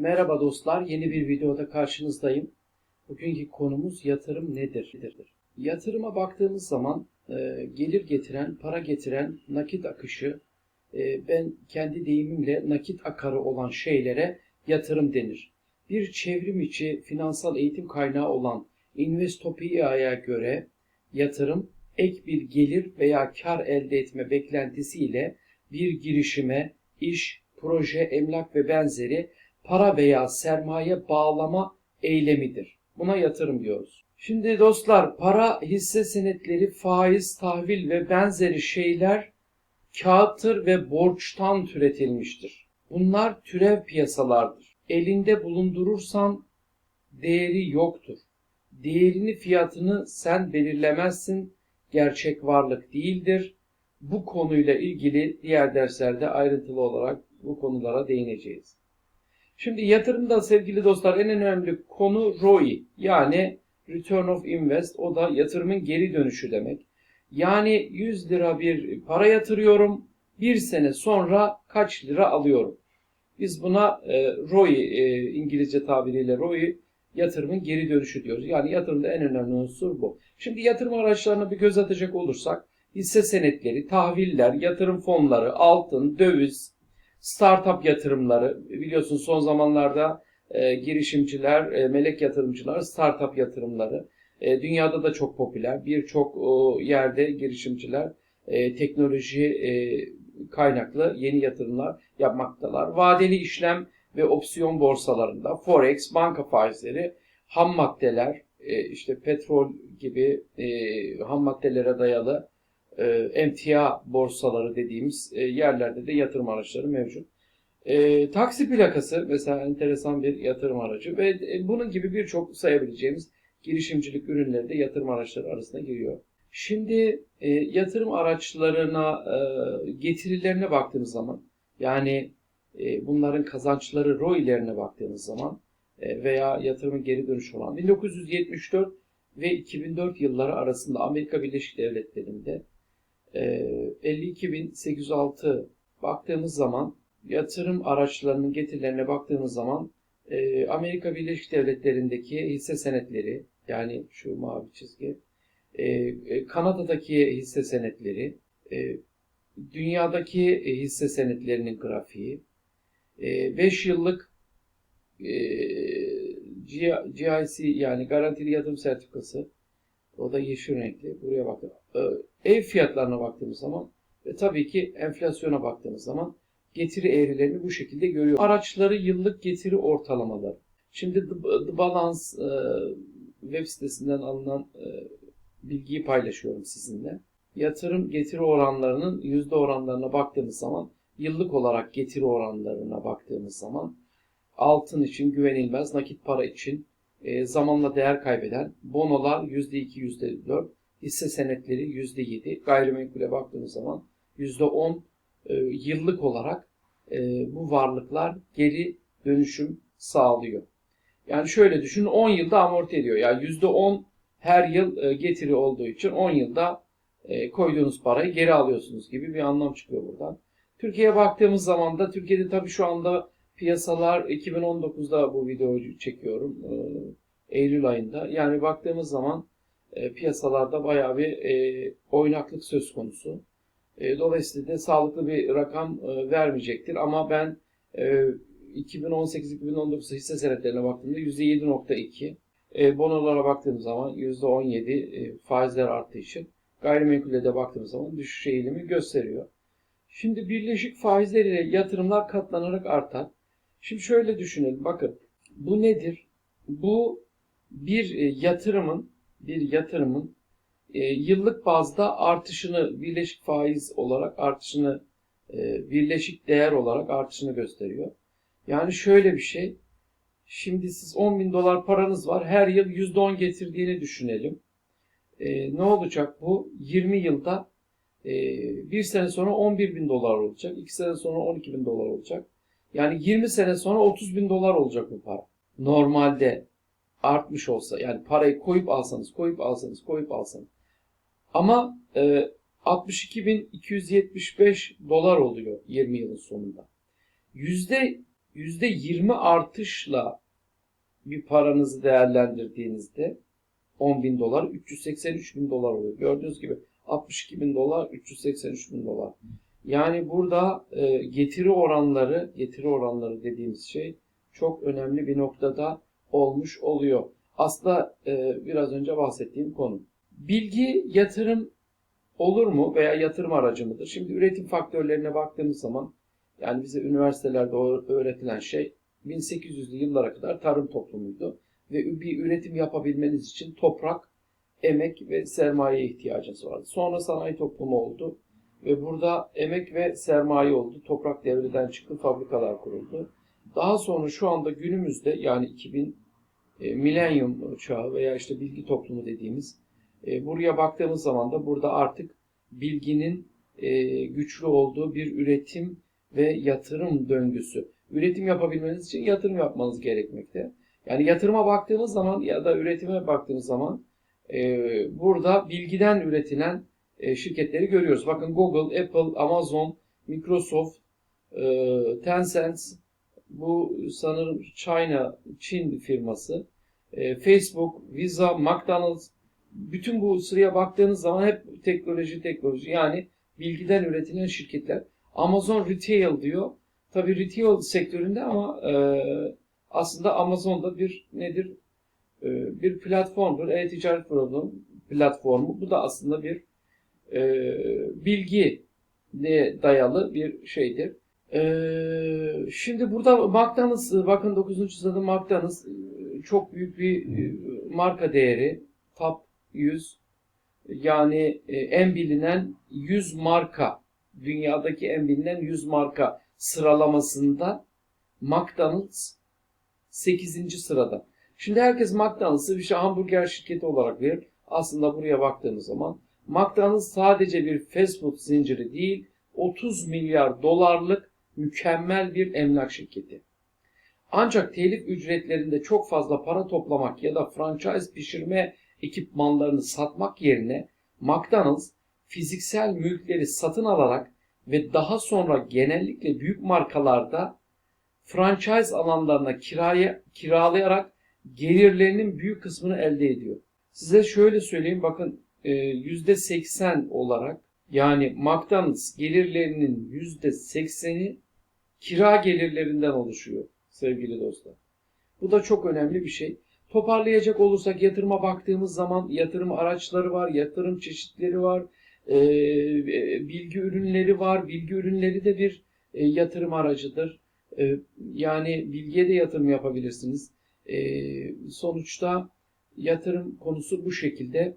Merhaba dostlar, yeni bir videoda karşınızdayım. Bugünkü konumuz yatırım nedir? Yatırıma baktığımız zaman e, gelir getiren, para getiren nakit akışı, e, ben kendi deyimimle nakit akarı olan şeylere yatırım denir. Bir çevrim içi finansal eğitim kaynağı olan Investopia'ya göre yatırım ek bir gelir veya kar elde etme beklentisiyle bir girişime, iş, proje, emlak ve benzeri para veya sermaye bağlama eylemidir. Buna yatırım diyoruz. Şimdi dostlar para, hisse senetleri, faiz, tahvil ve benzeri şeyler kağıttır ve borçtan türetilmiştir. Bunlar türev piyasalardır. Elinde bulundurursan değeri yoktur. Değerini fiyatını sen belirlemezsin. Gerçek varlık değildir. Bu konuyla ilgili diğer derslerde ayrıntılı olarak bu konulara değineceğiz. Şimdi yatırımda sevgili dostlar en önemli konu ROI yani Return of Invest o da yatırımın geri dönüşü demek. Yani 100 lira bir para yatırıyorum bir sene sonra kaç lira alıyorum. Biz buna e, ROI e, İngilizce tabiriyle ROI yatırımın geri dönüşü diyoruz. Yani yatırımda en önemli unsur bu. Şimdi yatırım araçlarına bir göz atacak olursak hisse senetleri, tahviller, yatırım fonları, altın, döviz, startup yatırımları biliyorsun son zamanlarda e, girişimciler, e, melek yatırımcılar, startup yatırımları e, dünyada da çok popüler. Birçok yerde girişimciler e, teknoloji e, kaynaklı yeni yatırımlar yapmaktalar. Vadeli işlem ve opsiyon borsalarında forex, banka faizleri, ham maddeler, e, işte petrol gibi e, ham maddelere dayalı e, emtia borsaları dediğimiz e, yerlerde de yatırım araçları mevcut. E, taksi plakası mesela enteresan bir yatırım aracı ve e, bunun gibi birçok sayabileceğimiz girişimcilik ürünleri de yatırım araçları arasına giriyor. Şimdi e, yatırım araçlarına e, getirilerine baktığımız zaman yani e, bunların kazançları ROI'lerine baktığımız zaman e, veya yatırımın geri dönüşü olan 1974 ve 2004 yılları arasında Amerika Birleşik Devletleri'nde 52.806 baktığımız zaman yatırım araçlarının getirilerine baktığımız zaman e, Amerika Birleşik Devletleri'ndeki hisse senetleri yani şu mavi çizgi e, e, Kanada'daki hisse senetleri dünyadaki hisse senetlerinin grafiği 5 e, yıllık GIC yani garantili yatırım sertifikası o da yeşil renkli. Buraya bakın. E, ev fiyatlarına baktığımız zaman ve tabii ki enflasyona baktığımız zaman getiri eğrilerini bu şekilde görüyor. Araçları yıllık getiri ortalamaları. Şimdi The Balance web sitesinden alınan bilgiyi paylaşıyorum sizinle. Yatırım getiri oranlarının yüzde oranlarına baktığımız zaman yıllık olarak getiri oranlarına baktığımız zaman altın için güvenilmez, nakit para için e, zamanla değer kaybeden bonolar %2, %4, hisse senetleri %7, gayrimenkule baktığımız zaman %10 e, yıllık olarak e, bu varlıklar geri dönüşüm sağlıyor. Yani şöyle düşün 10 yılda amorti ediyor. Yani %10 her yıl e, getiri olduğu için 10 yılda e, koyduğunuz parayı geri alıyorsunuz gibi bir anlam çıkıyor buradan. Türkiye'ye baktığımız zaman da Türkiye'de tabii şu anda piyasalar 2019'da bu videoyu çekiyorum. E, Eylül ayında. Yani baktığımız zaman piyasalarda bayağı bir oynaklık söz konusu. Dolayısıyla da sağlıklı bir rakam vermeyecektir. Ama ben 2018-2019 hisse senetlerine baktığımda %7.2 e, bonolara baktığımız zaman %17 e, faizler arttığı için gayrimenkule de baktığımız zaman düşüş eğilimi gösteriyor. Şimdi birleşik faizler ile yatırımlar katlanarak artar. Şimdi şöyle düşünelim. Bakın bu nedir? Bu bir e, yatırımın bir yatırımın e, yıllık bazda artışını birleşik faiz olarak artışını e, birleşik değer olarak artışını gösteriyor. Yani şöyle bir şey. Şimdi siz 10 bin dolar paranız var. Her yıl %10 getirdiğini düşünelim. Ne olacak bu? 20 yılda bir sene sonra 11 bin dolar olacak. 2 sene sonra 12 bin dolar olacak. Yani 20 sene sonra 30 bin dolar olacak bu para. Normalde artmış olsa yani parayı koyup alsanız, koyup alsanız, koyup alsanız. Ama e, 62.275 dolar oluyor 20 yılın sonunda. Yüzde 20 artışla bir paranızı değerlendirdiğinizde 10 bin dolar 383 bin dolar oluyor. Gördüğünüz gibi 62 bin dolar 383 bin dolar. Yani burada e, getiri oranları getiri oranları dediğimiz şey çok önemli bir noktada olmuş oluyor. Aslında e, biraz önce bahsettiğim konu. Bilgi yatırım olur mu veya yatırım aracı mıdır? Şimdi üretim faktörlerine baktığımız zaman yani bize üniversitelerde öğretilen şey 1800'lü yıllara kadar tarım toplumuydu. Ve bir üretim yapabilmeniz için toprak, emek ve sermaye ihtiyacınız vardı. Sonra sanayi toplumu oldu. Ve burada emek ve sermaye oldu. Toprak devreden çıktı, fabrikalar kuruldu. Daha sonra şu anda günümüzde yani 2000 e, milenyum çağı veya işte bilgi toplumu dediğimiz e, buraya baktığımız zaman da burada artık bilginin e, güçlü olduğu bir üretim ve yatırım döngüsü. Üretim yapabilmeniz için yatırım yapmanız gerekmekte. Yani yatırıma baktığımız zaman ya da üretime baktığımız zaman e, burada bilgiden üretilen e, şirketleri görüyoruz. Bakın Google, Apple, Amazon, Microsoft, e, Tencent, bu sanırım China, Çin firması, e, Facebook, Visa, McDonald's, bütün bu sıraya baktığınız zaman hep teknoloji teknoloji yani bilgiden üretilen şirketler. Amazon Retail diyor. Tabii retail sektöründe ama e, aslında Amazon'da bir nedir? E, bir platformdur. E-ticaret platformu. Bu da aslında bir e, bilgi dayalı bir şeydir. E, şimdi burada McDonald's, bakın 9. sırada McDonald's çok büyük bir e, marka değeri. Top 100 yani e, en bilinen 100 marka dünyadaki en bilinen 100 marka sıralamasında McDonald's 8. sırada. Şimdi herkes McDonald's'ı bir şey hamburger şirketi olarak verir. Aslında buraya baktığımız zaman McDonald's sadece bir fast food zinciri değil, 30 milyar dolarlık mükemmel bir emlak şirketi. Ancak telif ücretlerinde çok fazla para toplamak ya da franchise pişirme ekipmanlarını satmak yerine McDonald's fiziksel mülkleri satın alarak ve daha sonra genellikle büyük markalarda franchise alanlarına kiraya, kiralayarak gelirlerinin büyük kısmını elde ediyor. Size şöyle söyleyeyim bakın %80 e, olarak yani McDonald's gelirlerinin %80'i kira gelirlerinden oluşuyor sevgili dostlar. Bu da çok önemli bir şey. Toparlayacak olursak yatırıma baktığımız zaman yatırım araçları var, yatırım çeşitleri var, e, e, bilgi ürünleri var. Bilgi ürünleri de bir yatırım aracıdır. Yani bilgiye de yatırım yapabilirsiniz. Sonuçta yatırım konusu bu şekilde.